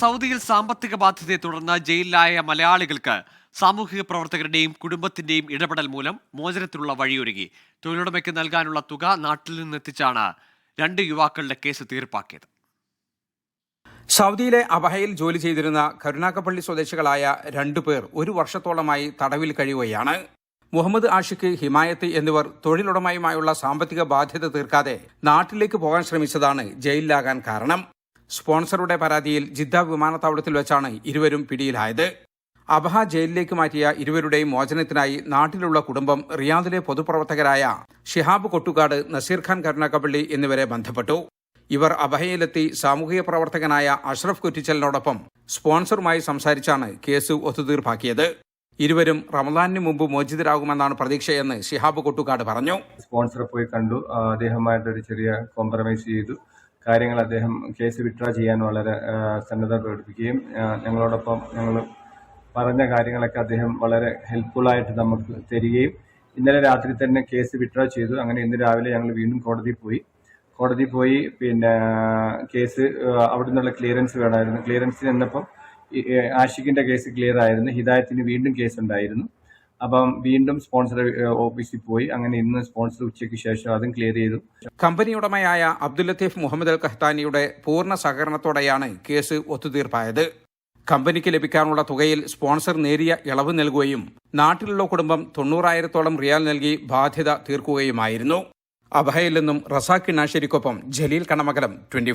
സൗദിയിൽ സാമ്പത്തിക ബാധ്യതയെ തുടർന്ന് ജയിലിലായ മലയാളികൾക്ക് സാമൂഹിക പ്രവർത്തകരുടെയും കുടുംബത്തിന്റെയും ഇടപെടൽ മൂലം മോചനത്തിനുള്ള വഴിയൊരുങ്ങി തൊഴിലുടമയ്ക്ക് നൽകാനുള്ള തുക നാട്ടിൽ നിന്നെത്തിച്ചാണ് രണ്ട് യുവാക്കളുടെ കേസ് തീർപ്പാക്കിയത്. സൗദിയിലെ അബഹയിൽ ജോലി ചെയ്തിരുന്ന കരുണാക്കപ്പള്ളി സ്വദേശികളായ രണ്ടുപേർ ഒരു വർഷത്തോളമായി തടവിൽ കഴിയുകയാണ്. മുഹമ്മദ് ആഷിഖ് ഹിമായത്ത് എന്നിവർ തൊഴിലുടമയുമായുള്ള സാമ്പത്തിക ബാധ്യത തീർക്കാതെ നാട്ടിലേക്ക് പോകാൻ ശ്രമിച്ചതാണ് ജയിലിലാകാൻ കാരണം. സ്പോൺസറുടെ പരാതിയിൽ ജിദ്ദ വിമാനത്താവളത്തിൽ വെച്ചാണ് ഇരുവരും പിടിയിലായത്. അബഹ ജയിലിലേക്ക് മാറ്റിയ ഇരുവരുടെയും മോചനത്തിനായി നാട്ടിലുള്ള കുടുംബം റിയാദിലെ പൊതുപ്രവർത്തകരായ ഷിഹാബ് കൊട്ടുകാട് നസീർ ഖാൻ എന്നിവരെ ബന്ധപ്പെട്ടു. ഇവർ അബഹയിലെത്തി സാമൂഹിക പ്രവർത്തകനായ അഷ്റഫ് കുറ്റിച്ചലിനോടൊപ്പം സ്പോൺസറുമായി സംസാരിച്ചാണ് കേസ് ഒത്തുതീർപ്പാക്കിയത്. ഇരുവരും റമദാനിന് മുമ്പ് മോചിതരാകുമെന്നാണ് പ്രതീക്ഷയെന്ന് ഷിഹാബ് കൊട്ടുകാട് പറഞ്ഞു. സ്പോൺസറെ പോയി കണ്ടു. അദ്ദേഹമായിട്ട് ഒരു ചെറിയ കോംപ്രമൈസ് ചെയ്തു. കാര്യങ്ങൾ അദ്ദേഹം കേസ് വിഡ്രോ ചെയ്യാൻ വളരെ സന്നദ്ധ പ്രകടിപ്പിക്കുകയും ഞങ്ങളോടൊപ്പം ഞങ്ങൾ പറഞ്ഞ കാര്യങ്ങളൊക്കെ അദ്ദേഹം വളരെ ഹെൽപ്ഫുള്ളായിട്ട് നമുക്ക് തരികയും ഇന്നലെ രാത്രി തന്നെ കേസ് വിഡ്രോ ചെയ്തു. അങ്ങനെ ഇന്ന് രാവിലെ ഞങ്ങൾ വീണ്ടും കോടതിയിൽ പോയി. കോടതി പോയി പിന്നെ കേസ് അവിടെ നിന്നുള്ള ക്ലിയറൻസ് വേണമായിരുന്നു. ക്ലിയറൻസ് ചെന്നപ്പം ഈ, ആഷിഖിന്റെ കേസ് ക്ലിയർ ആയിരുന്നു. ഹിദായത്തിന് വീണ്ടും കേസ് ഉണ്ടായിരുന്നു അപ്പം വീണ്ടും സ്പോൺസർ ഓഫീസിൽ പോയി. അങ്ങനെ ഇന്ന് സ്പോൺസർ ഉച്ചയ്ക്ക് ശേഷം അതും ക്ലിയർ ചെയ്തു. കമ്പനി ഉടമയായ അബ്ദുൽ ലത്തീഫ് മുഹമ്മദ് അൽ കഹ്താനിയുടെ പൂർണ സഹകരണത്തോടെയാണ് കേസ് ഒത്തുതീർപ്പായത്. കമ്പനിക്ക് ലഭിക്കാനുള്ള തുകയിൽ സ്പോൺസർ നേരിയ ഇളവ് നൽകുകയും നാട്ടിലുള്ള കുടുംബം തൊണ്ണൂറായിരത്തോളം റിയാൽ നൽകി ബാധ്യത തീർക്കുകയുമായിരുന്നു. അഭയിൽ നിന്നും റസാഖ് നാശേരിക്കൊപ്പം ജലീൽ കണമകലം ട്വന്റി